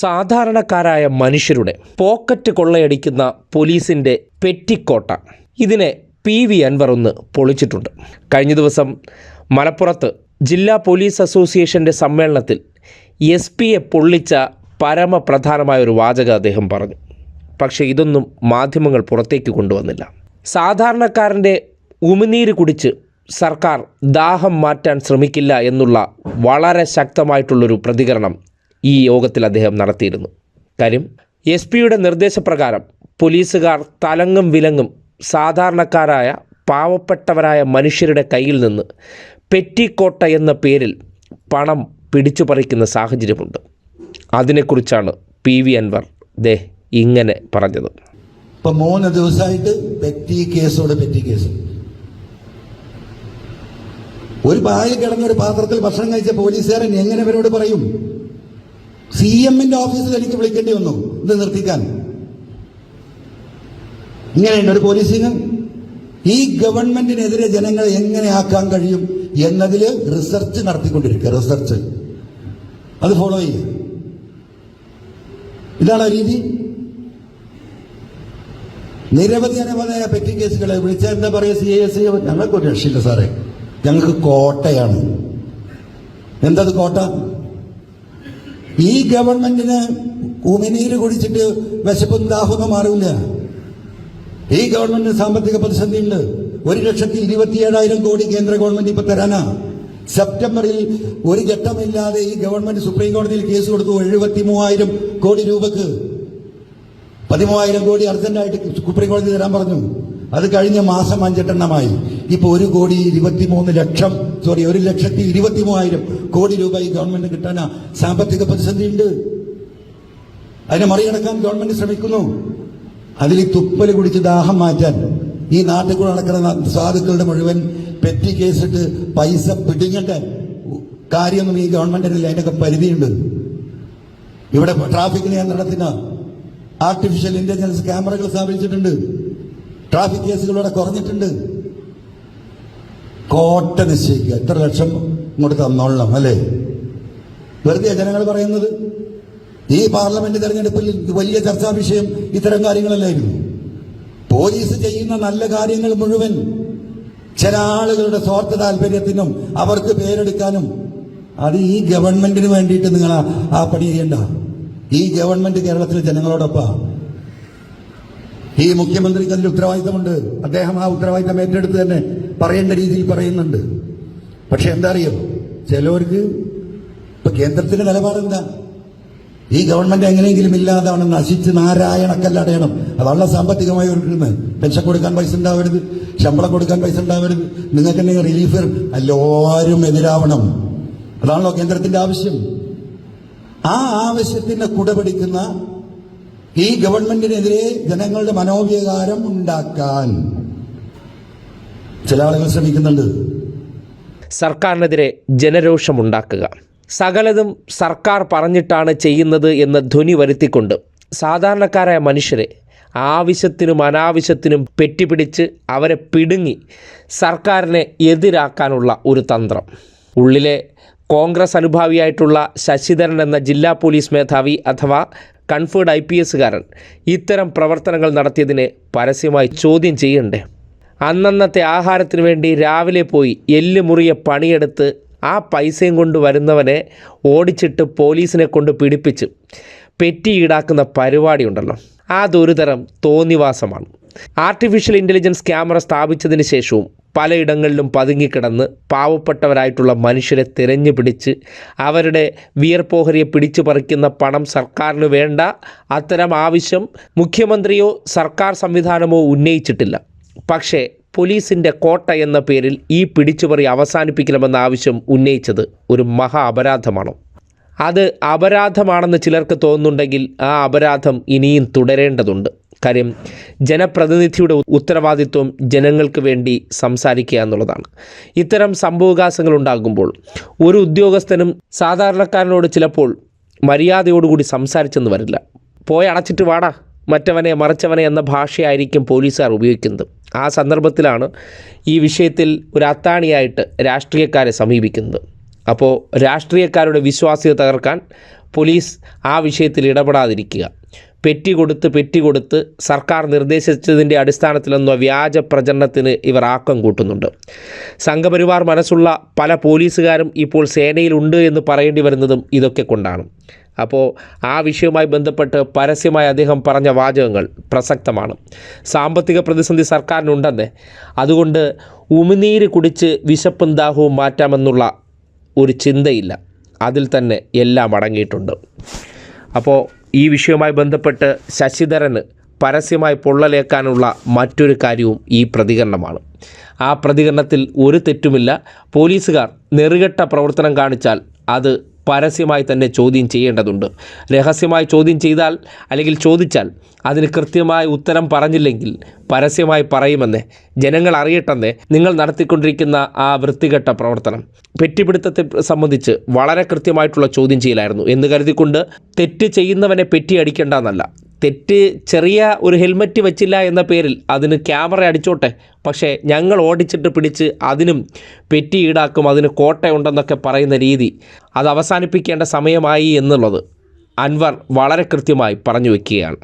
സാധാരണക്കാരായ മനുഷ്യരുടെ പോക്കറ്റ് കൊള്ളയടിക്കുന്ന പോലീസിന്റെ പെറ്റിക്കോട്ട. ഇതിനെ പി വി അൻവർ ഒന്ന് പൊളിച്ചിട്ടുണ്ട്. കഴിഞ്ഞ ദിവസം മലപ്പുറത്ത് ജില്ലാ പോലീസ് അസോസിയേഷന്റെ സമ്മേളനത്തിൽ എസ് പിയെ പൊള്ളിച്ച പരമപ്രധാനമായ ഒരു വാചകം അദ്ദേഹം പറഞ്ഞു. പക്ഷേ ഇതൊന്നും മാധ്യമങ്ങൾ പുറത്തേക്ക് കൊണ്ടുവന്നില്ല. സാധാരണക്കാരന്റെ ഉമിനീര് കുടിച്ച് സർക്കാർ ദാഹം മാറ്റാൻ ശ്രമിക്കില്ല എന്നുള്ള വളരെ ശക്തമായിട്ടുള്ളൊരു പ്രതികരണം ഈ യോഗത്തിൽ അദ്ദേഹം നടത്തിയിരുന്നു. കാര്യം എസ് പിയുടെ നിർദ്ദേശപ്രകാരം പോലീസുകാർ തലങ്ങും വിലങ്ങും സാധാരണക്കാരായ പാവപ്പെട്ടവരായ മനുഷ്യരുടെ കയ്യിൽ നിന്ന് പെറ്റിക്കോട്ട എന്ന പേരിൽ പണം പിടിച്ചു പറിക്കുന്ന സാഹചര്യമുണ്ട്. അതിനെക്കുറിച്ചാണ് പി വി അൻവർ ദേ ഇങ്ങനെ പറഞ്ഞത്. ഇപ്പൊ മൂന്ന് ദിവസമായിട്ട് പെറ്റി കേസോട് പെറ്റി കേസ്. ഒരു പായിൽ കിടന്ന ഒരു പാത്രത്തിൽ ഭക്ഷണം കഴിച്ച പോലീസുകാരൻ എങ്ങനെ ഇവരോട് പറയും? സി എമ്മിന്റെ ഓഫീസിൽ എനിക്ക് വിളിക്കേണ്ടി വന്നു. ഇത് നിർത്തിക്കാൻ? ഇങ്ങനെയുണ്ട് ഒരു പോലീസിങ് ഈ ഗവൺമെന്റിനെതിരെ ജനങ്ങളെ എങ്ങനെ ആക്കാൻ കഴിയും എന്നതിൽ റിസർച്ച് നടത്തിക്കൊണ്ടിരിക്കുക റിസർച്ച്. അത് ഫോളോ ചെയ്യുക ഇതാണ് രീതി? നിരവധി അനവധിയായ പെറ്റി കേസുകളെ വിളിച്ചാൽ എന്താ പറയുക? സി എസ് ഞങ്ങൾക്ക് ഒരു രക്ഷയില്ല സാറേ ഞങ്ങൾക്ക് കോട്ടയാണ്. എന്തത് കോട്ട? ഈ ഗവൺമെന്റിന് ഉമിനീര് കുടിച്ചിട്ട് വിശപ്പും ദാഹമൊന്നും മാറില്ല. ഈ ഗവൺമെന്റിന് സാമ്പത്തിക പ്രതിസന്ധി ഉണ്ട് ഒരു ലക്ഷത്തി ഇരുപത്തിയേഴായിരം കോടി കേന്ദ്ര ഗവൺമെന്റ് ഇപ്പൊ തരാനാ. സെപ്റ്റംബറിൽ ഒരു ഘട്ടമില്ലാതെ ഈ ഗവൺമെന്റ് സുപ്രീം കോടതിയിൽ കേസ് കൊടുത്തു എഴുപത്തി മൂവായിരം കോടി രൂപക്ക്. പതിമൂവായിരം കോടി അർജന്റായിട്ട് സുപ്രീം കോടതി തരാൻ പറഞ്ഞു. അത് കഴിഞ്ഞ മാസം അഞ്ചെട്ടെണ്ണമായി. ഇപ്പൊ ഒരു കോടി ഇരുപത്തിമൂന്ന് ലക്ഷം സോറി ഒരു ലക്ഷത്തി ഇരുപത്തി മൂവായിരം കോടി രൂപ ഈ ഗവൺമെന്റ് കിട്ടാനാ സാമ്പത്തിക പ്രതിസന്ധി ഉണ്ട് അതിനെ മറികടക്കാൻ ഗവൺമെന്റ് ശ്രമിക്കുന്നു. അതിൽ ഈ തുപ്പൽ കുടിച്ച് ദാഹം മാറ്റാൻ ഈ നാട്ടിൽ കൂടെ നടക്കുന്ന സാധുക്കളുടെ മുഴുവൻ പെറ്റി കേസിട്ട് പൈസ പിടിഞ്ഞിട്ട് കാര്യമൊന്നും ഈ ഗവൺമെന്റിനില്ല അതിനൊക്കെ പരിധിയുണ്ട്. ഇവിടെ ട്രാഫിക് നിയന്ത്രണത്തിന് ആർട്ടിഫിഷ്യൽ ഇന്റലിജൻസ് ക്യാമറകൾ സ്ഥാപിച്ചിട്ടുണ്ട്. ട്രാഫിക് കേസുകളൂടെ കുറഞ്ഞിട്ടുണ്ട്. കോട്ട നിശ്ചയിക്കുക. എത്ര ലക്ഷം ഇങ്ങോട്ട് തന്നോളണം അല്ലേ? വെറുതെ ജനങ്ങൾ പറയുന്നത് ഈ പാർലമെന്റ് തെരഞ്ഞെടുപ്പിൽ വലിയ ചർച്ചാ വിഷയം ഇത്തരം കാര്യങ്ങളല്ലായിരുന്നു. പോലീസ് ചെയ്യുന്ന നല്ല കാര്യങ്ങൾ മുഴുവൻ ചില ആളുകളുടെ സ്വാർത്ഥ താല്പര്യത്തിനും അവർക്ക് പേരെടുക്കാനും അത് ഈ ഗവൺമെന്റിന് വേണ്ടിയിട്ട് നിങ്ങൾ ആ- പണി ചെയ്യണ്ട. ഈ ഗവൺമെന്റ് കേരളത്തിലെ ജനങ്ങളോടൊപ്പം. ഈ മുഖ്യമന്ത്രിക്ക് അതിൽ ഉത്തരവാദിത്തമുണ്ട്. അദ്ദേഹം ആ ഉത്തരവാദിത്തം ഏറ്റെടുത്ത് തന്നെ പറയേണ്ട രീതിയിൽ പറയുന്നുണ്ട്. പക്ഷെ എന്താ അറിയോ ചിലവർക്ക് ഇപ്പൊ കേന്ദ്രത്തിന്റെ നിലപാടെന്താ? ഈ ഗവൺമെന്റ് എങ്ങനെയെങ്കിലും ഇല്ലാതാണ് നശിച്ച് നാരായണക്കല്ലടയണം അതാണ് സാമ്പത്തികമായി ഒരുക്കുന്നത്. പെൻഷൻ കൊടുക്കാൻ പൈസ ഉണ്ടാവരുത് ശമ്പളം കൊടുക്കാൻ പൈസ ഉണ്ടാവരുത്. നിങ്ങൾക്ക് തന്നെ റിലീഫ് എല്ലാവരും എതിരാവണം. അതാണല്ലോ കേന്ദ്രത്തിന്റെ ആവശ്യം. ആ ആവശ്യത്തിന് കുടപിടിക്കുന്ന ഈ ഗവൺമെന്റിനെതിരെ ജനങ്ങളുടെ മനോവികാരം ഉണ്ടാക്കാൻ ചില ആളുകൾ ശ്രമിക്കുന്നുണ്ട്. സർക്കാരിനെതിരെ ജനരോഷമുണ്ടാക്കുക സകലതും സർക്കാർ പറഞ്ഞിട്ടാണ് ചെയ്യുന്നത് എന്ന് ധ്വനി വരുത്തിക്കൊണ്ട് സാധാരണക്കാരായ മനുഷ്യരെ ആവശ്യത്തിനും അനാവശ്യത്തിനും പെറ്റിപ്പിടിച്ച് അവരെ പിടുങ്ങി സർക്കാരിനെ എതിരാക്കാനുള്ള ഒരു തന്ത്രം. ഉള്ളിലെ കോൺഗ്രസ് അനുഭാവിയായിട്ടുള്ള ശശിധരൻ എന്ന ജില്ലാ പോലീസ് മേധാവി അഥവാ കൺഫേർഡ് ഐ പി എസുകാരൻ ഇത്തരം പ്രവർത്തനങ്ങൾ നടത്തിയതിനെ പരസ്യമായി ചോദ്യം ചെയ്യണ്ടേ അന്നന്നത്തെ ആഹാരത്തിന് വേണ്ടി രാവിലെ പോയി എല്ല് മുറിയ പണിയെടുത്ത് ആ പൈസയും കൊണ്ട് വരുന്നവനെ ഓടിച്ചിട്ട് പോലീസിനെ കൊണ്ട് പിടിപ്പിച്ച് പെറ്റി ഈടാക്കുന്ന പരിപാടി ഉണ്ടല്ലോ അതൊരു തരം തോന്നിവാസമാണ്. ആർട്ടിഫിഷ്യൽ ഇന്റലിജൻസ് ക്യാമറ സ്ഥാപിച്ചതിന് ശേഷവും പലയിടങ്ങളിലും പതുങ്ങിക്കിടന്ന് പാവപ്പെട്ടവരായിട്ടുള്ള മനുഷ്യരെ തിരഞ്ഞു പിടിച്ച് അവരുടെ വിയർപ്പോഹരിയെ പിടിച്ചു പറിക്കുന്ന പണം സർക്കാരിന് വേണ്ട അത്തരം ആവശ്യം മുഖ്യമന്ത്രിയോ സർക്കാർ സംവിധാനമോ ഉന്നയിച്ചിട്ടില്ല. പക്ഷേ പോലീസിന്റെ കോട്ട എന്ന പേരിൽ ഈ പിടിച്ചുപറി അവസാനിപ്പിക്കണമെന്ന ആവശ്യം ഉന്നയിച്ചത് ഒരു മഹാ അപരാധമാണോ? അത് അപരാധമാണെന്ന് ചിലർക്ക് തോന്നുന്നുണ്ടെങ്കിൽ ആ അപരാധം ഇനിയും തുടരേണ്ടതുണ്ട്. കാര്യം ജനപ്രതിനിധിയുടെ ഉത്തരവാദിത്വം ജനങ്ങൾക്ക് വേണ്ടി സംസാരിക്കുക എന്നുള്ളതാണ്. ഇത്തരം സംഭവവികാസങ്ങൾ ഉണ്ടാകുമ്പോൾ ഒരു ഉദ്യോഗസ്ഥനും സാധാരണക്കാരനോട് ചിലപ്പോൾ മര്യാദയോടുകൂടി സംസാരിച്ചെന്ന് വരില്ല. പോയി അടച്ചിട്ട് വാടാ. മറ്റവനെ മറിച്ചവനെ എന്ന ഭാഷയായിരിക്കും പോലീസുകാർ ഉപയോഗിക്കുന്നത്. ആ സന്ദർഭത്തിലാണ് ഈ വിഷയത്തിൽ ഒരു അത്താണിയായിട്ട് രാഷ്ട്രീയക്കാരെ സമീപിക്കുന്നത്. അപ്പോൾ രാഷ്ട്രീയക്കാരുടെ വിശ്വാസ്യത തകർക്കാൻ പോലീസ് ആ വിഷയത്തിൽ ഇടപെടാതിരിക്കുക. പെറ്റി കൊടുത്ത് പെറ്റി കൊടുത്ത് സർക്കാർ നിർദ്ദേശിച്ചതിന്റെ അടിസ്ഥാനത്തിലെന്ന വ്യാജ പ്രചരണത്തിന് ഇവർ ആക്കം കൂട്ടുന്നുണ്ട്. സംഘപരിവാർ മനസ്സുള്ള പല പോലീസുകാരും ഇപ്പോൾ സേനയിലുണ്ട് എന്ന് പറയേണ്ടി വരുന്നതും ഇതൊക്കെ കൊണ്ടാണ്. അപ്പോൾ ആ വിഷയവുമായി ബന്ധപ്പെട്ട് പരസ്യമായി അദ്ദേഹം പറഞ്ഞ വാചകങ്ങൾ പ്രസക്തമാണ്. സാമ്പത്തിക പ്രതിസന്ധി സർക്കാരിനുണ്ടെന്ന്. അതുകൊണ്ട് ഉമിനീര് കുടിച്ച് വിശപ്പും ദാഹവും മാറ്റാമെന്നുള്ള ഒരു ചിന്തയില്ല. അതിൽ തന്നെ എല്ലാം അടങ്ങിയിട്ടുണ്ട്. അപ്പോൾ ഈ വിഷയവുമായി ബന്ധപ്പെട്ട് ശശിധരന് പരസ്യമായി പൊള്ളലേക്കാനുള്ള മറ്റൊരു കാര്യവും ഈ പ്രതികരണമാണ്. ആ പ്രതികരണത്തിൽ ഒരു തെറ്റുമില്ല. പോലീസുകാർ നെറുകെട്ട പ്രവർത്തനം കാണിച്ചാൽ അത് പരസ്യമായി തന്നെ ചോദ്യം ചെയ്യേണ്ടതുണ്ട്. രഹസ്യമായി ചോദ്യം ചെയ്താൽ അല്ലെങ്കിൽ ചോദിച്ചാൽ അതിന് കൃത്യമായ ഉത്തരം പറഞ്ഞില്ലെങ്കിൽ പരസ്യമായി പറയുമെന്ന് ജനങ്ങൾ അറിയട്ടെന്ന് നിങ്ങൾ നടത്തിക്കൊണ്ടിരിക്കുന്ന ആ വൃത്തികെട്ട പ്രവർത്തനം. പെറ്റിപിടുത്തത്തെ സംബന്ധിച്ച് വളരെ കൃത്യമായിട്ടുള്ള ചോദ്യം ചെയ്യലായിരുന്നു എന്ന് കരുതിക്കൊണ്ട് തെറ്റ് ചെയ്യുന്നവനെ പെറ്റി അടിക്കേണ്ടെന്നല്ല തെറ്റ് ചെറിയ ഒരു ഹെൽമറ്റ് വെച്ചില്ല എന്ന പേരിൽ അതിന് ക്യാമറ അടിച്ചോട്ടെ. പക്ഷേ ഞങ്ങൾ ഓടിച്ചിട്ട് പിടിച്ച് അതിനും പെറ്റി ഈടാക്കും അതിന് കോട്ടയുണ്ടെന്നൊക്കെ പറയുന്ന രീതി അത് അവസാനിപ്പിക്കേണ്ട സമയമായി എന്നുള്ളത് അൻവർ വളരെ കൃത്യമായി പറഞ്ഞു വയ്ക്കുകയാണ്